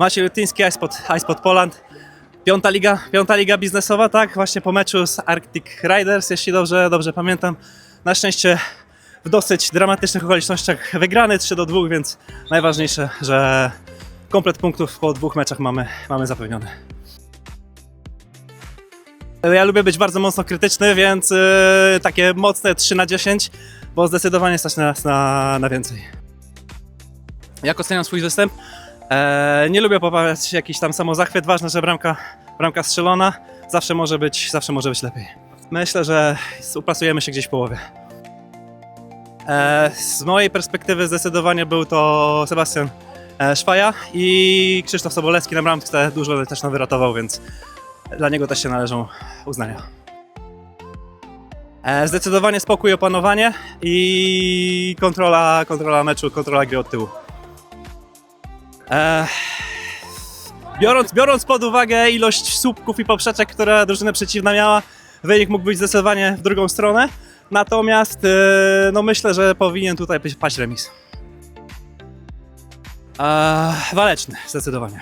Maciej Lutyński, iSpot, iSpot Poland. Piąta liga, piąta liga biznesowa, tak? Właśnie po meczu z Arctic Riders, jeśli dobrze, dobrze pamiętam. Na szczęście w dosyć dramatycznych okolicznościach wygrany 3 do 2, więc najważniejsze, że komplet punktów po dwóch meczach mamy, mamy zapewniony. Ja lubię być bardzo mocno krytyczny, więc yy, takie mocne 3 na 10, bo zdecydowanie stać nas na, na więcej. Jak oceniam swój występ? E, nie lubię poprawiać jakiś tam samozachwyt. Ważne, że bramka, bramka strzelona. Zawsze może być, zawsze może być lepiej. Myślę, że uplasujemy się gdzieś w połowie. E, z mojej perspektywy zdecydowanie był to Sebastian e, Szwaja i Krzysztof Sobolewski na bramce dużo też nam wyratował, więc dla niego też się należą uznania. Zdecydowanie spokój, opanowanie i kontrola, kontrola meczu, kontrola gry od tyłu. Biorąc, biorąc pod uwagę ilość słupków i poprzeczek, które drużyna przeciwna miała, wynik mógł być zdecydowanie w drugą stronę. Natomiast e, no myślę, że powinien tutaj paść remis. E, waleczny, zdecydowanie.